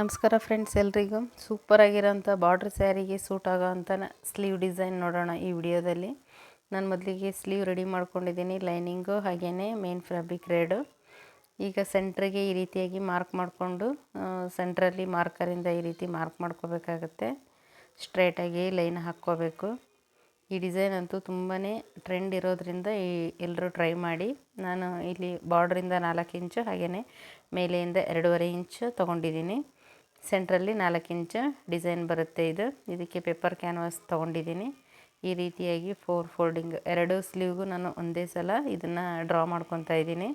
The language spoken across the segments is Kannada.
ನಮಸ್ಕಾರ ಫ್ರೆಂಡ್ಸ್, ಎಲ್ರಿಗೂ ಸೂಪರಾಗಿರೋಂಥ ಬಾರ್ಡ್ರ್ ಸ್ಯಾರಿಗೆ ಸೂಟ್ ಆಗೋ ಅಂಥ ಸ್ಲೀವ್ ಡಿಸೈನ್ ನೋಡೋಣ ಈ ವಿಡಿಯೋದಲ್ಲಿ. ನಾನು ಮೊದಲಿಗೆ ಸ್ಲೀವ್ ರೆಡಿ ಮಾಡ್ಕೊಂಡಿದ್ದೀನಿ, ಲೈನಿಂಗು ಹಾಗೆಯೇ ಮೇನ್ ಫ್ಯಾಬ್ರಿಕ್ ರೇಡು. ಈಗ ಸೆಂಟ್ರಿಗೆ ಈ ರೀತಿಯಾಗಿ ಮಾರ್ಕ್ ಮಾಡಿಕೊಂಡು ಸೆಂಟ್ರಲ್ಲಿ ಮಾರ್ಕರಿಂದ ಈ ರೀತಿ ಮಾರ್ಕ್ ಮಾಡ್ಕೋಬೇಕಾಗತ್ತೆ. ಸ್ಟ್ರೇಟಾಗಿ ಲೈನ್ ಹಾಕ್ಕೋಬೇಕು. ಈ ಡಿಸೈನ್ ಅಂತೂ ತುಂಬಾ ಟ್ರೆಂಡ್ ಇರೋದ್ರಿಂದ ಈ ಎಲ್ಲರೂ ಟ್ರೈ ಮಾಡಿ. ನಾನು ಇಲ್ಲಿ ಬಾರ್ಡ್ರಿಂದ ನಾಲ್ಕು ಇಂಚು ಹಾಗೆಯೇ ಮೇಲೆಯಿಂದ ಎರಡೂವರೆ ಇಂಚು ತೊಗೊಂಡಿದ್ದೀನಿ. ಸೆಂಟ್ರಲ್ಲಿ ನಾಲ್ಕು ಇಂಚು ಡಿಸೈನ್ ಬರುತ್ತೆ ಇದು. ಇದಕ್ಕೆ ಪೇಪರ್ ಕ್ಯಾನ್ವಾಸ್ ತೊಗೊಂಡಿದ್ದೀನಿ. ಈ ರೀತಿಯಾಗಿ ಫೋರ್ ಫೋಲ್ಡಿಂಗ್ ಎರಡು ಸ್ಲೀವ್ಗೂ ನಾನು ಒಂದೇ ಸಲ ಇದನ್ನು ಡ್ರಾ ಮಾಡ್ಕೊತಾ ಇದ್ದೀನಿ.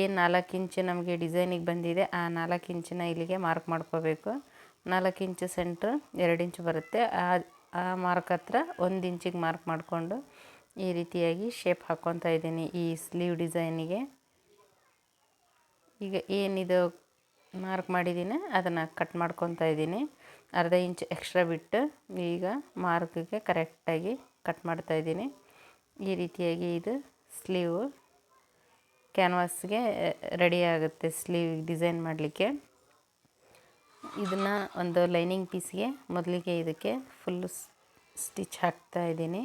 ಏನು ನಾಲ್ಕು ಇಂಚು ನಮಗೆ ಡಿಸೈನಿಗೆ ಬಂದಿದೆ. ಆ ನಾಲ್ಕು ಇಂಚಿನ ಇಲ್ಲಿಗೆ ಮಾರ್ಕ್ ಮಾಡ್ಕೋಬೇಕು. ನಾಲ್ಕು ಇಂಚು ಸೆಂಟ್ರ್ ಎರಡು ಇಂಚು ಬರುತ್ತೆ. ಆ ಆ ಮಾರ್ಕ್ ಹತ್ರ ಒಂದು ಇಂಚಿಗೆ ಮಾರ್ಕ್ ಮಾಡಿಕೊಂಡು ಈ ರೀತಿಯಾಗಿ ಶೇಪ್ ಹಾಕ್ಕೊತಾ ಇದ್ದೀನಿ ಈ ಸ್ಲೀವ್ ಡಿಸೈನಿಗೆ. ಈಗ ಏನಿದು ಮಾರ್ಕ್ ಮಾಡಿದ್ದೀನಿ, ಅದನ್ನು ಕಟ್ ಮಾಡ್ಕೊತಾ ಇದ್ದೀನಿ. ಅರ್ಧ ಇಂಚ್ ಎಕ್ಸ್ಟ್ರಾ ಬಿಟ್ಟು ಈಗ ಮಾರ್ಕಿಗೆ ಕರೆಕ್ಟಾಗಿ ಕಟ್ ಮಾಡ್ತಾ ಇದ್ದೀನಿ. ಈ ರೀತಿಯಾಗಿ ಇದು ಸ್ಲೀವು ಕ್ಯಾನ್ವಾಸ್ಗೆ ರೆಡಿ ಆಗುತ್ತೆ ಸ್ಲೀವ್ ಡಿಸೈನ್ ಮಾಡಲಿಕ್ಕೆ. ಇದನ್ನು ಒಂದು ಲೈನಿಂಗ್ ಪೀಸ್ಗೆ ಮೊದಲಿಗೆ ಇದಕ್ಕೆ ಫುಲ್ಲು ಸ್ಟಿಚ್ ಹಾಕ್ತಾ ಇದ್ದೀನಿ.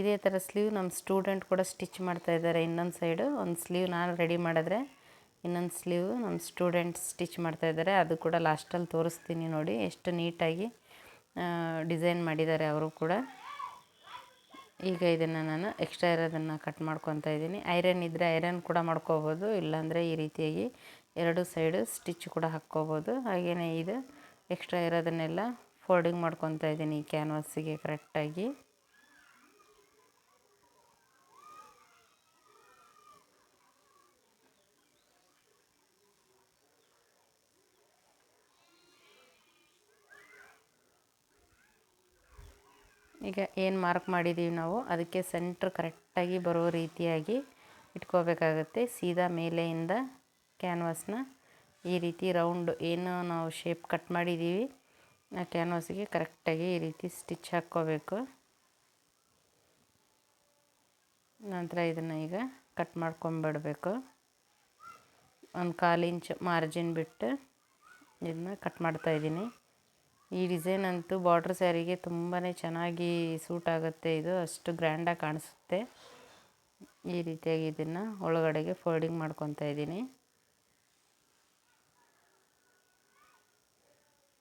ಇದೇ ಥರ ಸ್ಲೀವ್ ನಮ್ಮ ಸ್ಟೂಡೆಂಟ್ ಕೂಡ ಸ್ಟಿಚ್ ಮಾಡ್ತಾ ಇದ್ದಾರೆ. ಇನ್ನೊಂದು ಸೈಡು ಒಂದು ಸ್ಲೀವ್ ನಾನು ರೆಡಿ ಮಾಡಿದ್ರೆ ಇನ್ನೊಂದು ಸ್ಲೀವ್ ನಮ್ಮ ಸ್ಟೂಡೆಂಟ್ ಸ್ಟಿಚ್ ಮಾಡ್ತಾ ಇದ್ದಾರೆ. ಅದು ಕೂಡ ಲಾಸ್ಟಲ್ಲಿ ತೋರಿಸ್ತೀನಿ ನೋಡಿ. ಎಷ್ಟು ನೀಟಾಗಿ ಡಿಸೈನ್ ಮಾಡಿದ್ದಾರೆ ಅವರು ಕೂಡ. ಈಗ ಇದನ್ನು ನಾನು ಎಕ್ಸ್ಟ್ರಾ ಇರೋದನ್ನು ಕಟ್ ಮಾಡ್ಕೊತಾ ಇದ್ದೀನಿ. ಐರನ್ ಇದ್ದರೆ ಐರನ್ ಕೂಡ ಮಾಡ್ಕೋಬೋದು. ಇಲ್ಲಾಂದರೆ ಈ ರೀತಿಯಾಗಿ ಎರಡು ಸೈಡು ಸ್ಟಿಚ್ ಕೂಡ ಹಾಕ್ಕೋಬೋದು. ಹಾಗೆಯೇ ಇದು ಎಕ್ಸ್ಟ್ರಾ ಇರೋದನ್ನೆಲ್ಲ ಫೋಲ್ಡಿಂಗ್ ಮಾಡ್ಕೊತಾ ಇದ್ದೀನಿ ಕ್ಯಾನ್ವಾಸಿಗೆ ಕರೆಕ್ಟಾಗಿ. ಈಗ ಏನು ಮಾರ್ಕ್ ಮಾಡಿದ್ದೀವಿ ನಾವು, ಅದಕ್ಕೆ ಸೆಂಟ್ರ್ ಕರೆಕ್ಟಾಗಿ ಬರೋ ರೀತಿಯಾಗಿ ಇಟ್ಕೋಬೇಕಾಗತ್ತೆ. ಸೀದಾ ಮೇಲೆಯಿಂದ ಕ್ಯಾನ್ವಾಸ್ನ ಈ ರೀತಿ ರೌಂಡ್ ಏನು ನಾವು ಶೇಪ್ ಕಟ್ ಮಾಡಿದ್ದೀವಿ ಆ ಕ್ಯಾನ್ವಾಸಿಗೆ ಕರೆಕ್ಟಾಗಿ ಈ ರೀತಿ ಸ್ಟಿಚ್ ಹಾಕ್ಕೋಬೇಕು. ನಂತರ ಇದನ್ನು ಈಗ ಕಟ್ ಮಾಡ್ಕೊಂಬಿಡಬೇಕು. ಒಂದು ಕಾಲು ಇಂಚ್ ಮಾರ್ಜಿನ್ ಬಿಟ್ಟು ಇದನ್ನ ಕಟ್ ಮಾಡ್ತಾಯಿದ್ದೀನಿ ಈ ಡಿಸೈನ್ ಅಂತೂ ಬಾರ್ಡ್ರ್ ಸ್ಯಾರಿಗೆ ತುಂಬಾ ಚೆನ್ನಾಗಿ ಸೂಟ್ ಆಗುತ್ತೆ. ಇದು ಅಷ್ಟು ಗ್ರ್ಯಾಂಡಾಗಿ ಕಾಣಿಸುತ್ತೆ. ಈ ರೀತಿಯಾಗಿ ಇದನ್ನು ಒಳಗಡೆಗೆ ಫೋಲ್ಡಿಂಗ್ ಮಾಡ್ಕೊತಾ ಇದ್ದೀನಿ.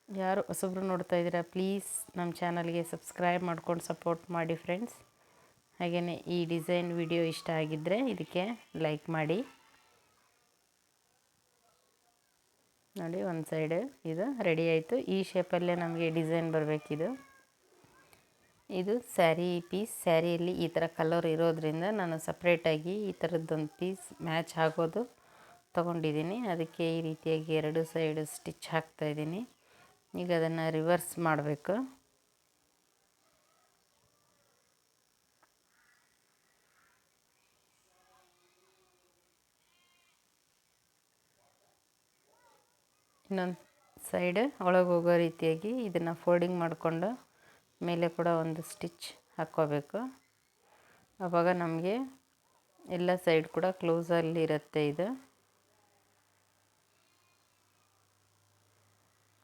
ಯಾರು ಹೊಸಬ್ರು ನೋಡ್ತಾ ಇದ್ದೀರಾ, ಪ್ಲೀಸ್ ನಮ್ಮ ಚಾನಲ್ಗೆ ಸಬ್ಸ್ಕ್ರೈಬ್ ಮಾಡ್ಕೊಂಡು ಸಪೋರ್ಟ್ ಮಾಡಿ ಫ್ರೆಂಡ್ಸ್. ಹಾಗೆಯೇ ಈ ಡಿಸೈನ್ ವಿಡಿಯೋ ಇಷ್ಟ ಆಗಿದ್ದರೆ ಇದಕ್ಕೆ ಲೈಕ್ ಮಾಡಿ. ನೋಡಿ, ಒಂದು ಸೈಡ್ ಇದು ರೆಡಿ ಆಯಿತು. ಈ ಶೇಪಲ್ಲೇ ನಮಗೆ ಡಿಸೈನ್ ಬರಬೇಕಿದು. ಇದು ಸ್ಯಾರಿ ಪೀಸ್ ಸ್ಯಾರಿಯಲ್ಲಿ ಈ ಥರ ಕಲರ್ ಇರೋದ್ರಿಂದ ನಾನು ಸಪ್ರೇಟಾಗಿ ಈ ಥರದ್ದೊಂದು ಪೀಸ್ ಮ್ಯಾಚ್ ಆಗೋದು ತೊಗೊಂಡಿದ್ದೀನಿ ಅದಕ್ಕೆ ಈ ರೀತಿಯಾಗಿ ಎರಡು ಸೈಡ್ ಸ್ಟಿಚ್ ಹಾಕ್ತಾಯಿದ್ದೀನಿ ಈಗ ಅದನ್ನು ರಿವರ್ಸ್ ಮಾಡಬೇಕು. ಇನ್ನೊಂದು ಸೈಡ್ ಒಳಗೆ ಹೋಗೋ ರೀತಿಯಾಗಿ ಇದನ್ನು ಫೋಲ್ಡಿಂಗ್ ಮಾಡಿಕೊಂಡು ಮೇಲೆ ಕೂಡ ಒಂದು ಸ್ಟಿಚ್ ಹಾಕ್ಕೋಬೇಕು. ಆವಾಗ ನಮಗೆ ಎಲ್ಲ ಸೈಡ್ ಕೂಡ ಕ್ಲೋಸಲ್ಲಿ ಇರುತ್ತೆ ಇದು.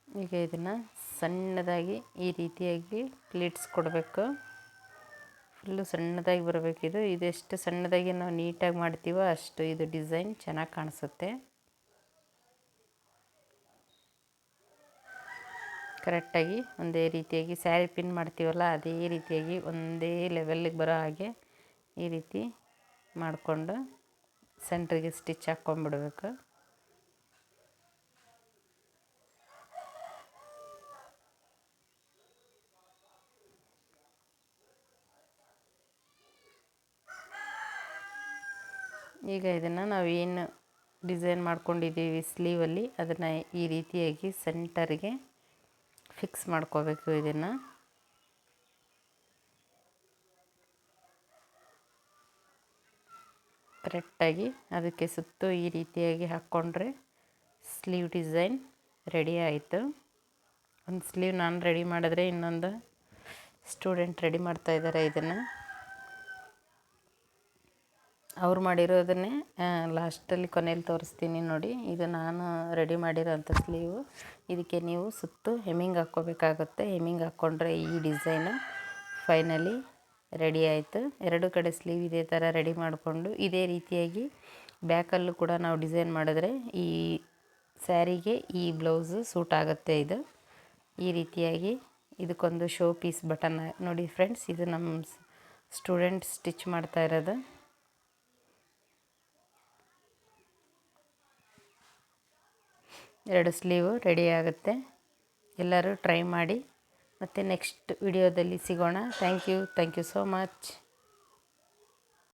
ಈಗ ಇದನ್ನು ಸಣ್ಣದಾಗಿ ಈ ರೀತಿಯಾಗಿ ಪ್ಲೀಟ್ಸ್ ಕೊಡಬೇಕು. ಫುಲ್ಲು ಸಣ್ಣದಾಗಿ ಬರಬೇಕಿದು ಇದೆಷ್ಟು ಸಣ್ಣದಾಗಿ ನಾವು ನೀಟಾಗಿ ಮಾಡ್ತೀವೋ ಅಷ್ಟು ಇದು ಡಿಸೈನ್ ಚೆನ್ನಾಗಿ ಕಾಣಿಸುತ್ತೆ. ಕರೆಕ್ಟಾಗಿ ಒಂದೇ ರೀತಿಯಾಗಿ ಸ್ಯಾರಿ ಪಿನ್ ಮಾಡ್ತೀವಲ್ಲ ಅದೇ ರೀತಿಯಾಗಿ ಒಂದೇ ಲೆವೆಲ್ಲಿಗೆ ಬರೋ ಹಾಗೆ ಈ ರೀತಿ ಮಾಡಿಕೊಂಡು ಸೆಂಟ್ರಿಗೆ ಸ್ಟಿಚ್ ಹಾಕ್ಕೊಂಬಿಡ್ಬೇಕು ಈಗ ಇದನ್ನು ನಾವು ಏನು ಡಿಸೈನ್ ಮಾಡ್ಕೊಂಡಿದ್ದೀವಿ ಸ್ಲೀವಲ್ಲಿ ಅದನ್ನು ಈ ರೀತಿಯಾಗಿ ಸೆಂಟರ್ಗೆ ಫಿಕ್ಸ್ ಮಾಡ್ಕೋಬೇಕು ಇದನ್ನು. ಕರೆಕ್ಟಾಗಿ ಅದಕ್ಕೆ ಸುತ್ತು ಈ ರೀತಿಯಾಗಿ ಹಾಕ್ಕೊಂಡ್ರೆ ಸ್ಲೀವ್ ಡಿಸೈನ್ ರೆಡಿ ಆಯಿತು. ಒಂದು ಸ್ಲೀವ್ ನಾನು ರೆಡಿ ಮಾಡಿದ್ರೆ ಇನ್ನೊಂದು ಸ್ಟೂಡೆಂಟ್ ರೆಡಿ ಮಾಡ್ತಾಯಿದ್ದಾರೆ ಇದನ್ನು. ಅವ್ರು ಮಾಡಿರೋದನ್ನೇ ಲಾಸ್ಟಲ್ಲಿ ಕೊನೆಯಲ್ಲಿ ತೋರಿಸ್ತೀನಿ ನೋಡಿ. ಇದು ನಾನು ರೆಡಿ ಮಾಡಿರೋಂಥ ಸ್ಲೀವು ಇದಕ್ಕೆ ನೀವು ಸುತ್ತು ಹೆಮ್ಮಿಂಗ್ ಹಾಕ್ಕೋಬೇಕಾಗುತ್ತೆ. ಹೆಮ್ಮಿಂಗ್ ಹಾಕ್ಕೊಂಡ್ರೆ ಈ ಡಿಸೈನು ಫೈನಲಿ ರೆಡಿ ಆಯಿತು. ಎರಡು ಕಡೆ ಸ್ಲೀವ್ ಇದೇ ಥರ ರೆಡಿ ಮಾಡಿಕೊಂಡು, ಇದೇ ರೀತಿಯಾಗಿ ಬ್ಯಾಕಲ್ಲೂ ಕೂಡ ನಾವು ಡಿಸೈನ್ ಮಾಡಿದ್ರೆ ಈ ಸ್ಯಾರಿಗೆ ಈ ಬ್ಲೌಸು ಸೂಟ್ ಆಗುತ್ತೆ ಇದು. ಈ ರೀತಿಯಾಗಿ ಇದಕ್ಕೊಂದು ಶೋ ಪೀಸ್ ಬಟನ್ ನೋಡಿ ಫ್ರೆಂಡ್ಸ್ ಇದು ನಮ್ಮ ಸ್ಟೂಡೆಂಟ್ ಸ್ಟಿಚ್ ಮಾಡ್ತಾ ಇರೋದು. ಎರಡು ಸ್ಲೀವು ರೆಡಿ ಆಗುತ್ತೆ. ಎಲ್ಲರೂ ಟ್ರೈ ಮಾಡಿ. ಮತ್ತು ನೆಕ್ಸ್ಟ್ ವಿಡಿಯೋದಲ್ಲಿ ಸಿಗೋಣ. Thank you. Thank you so much.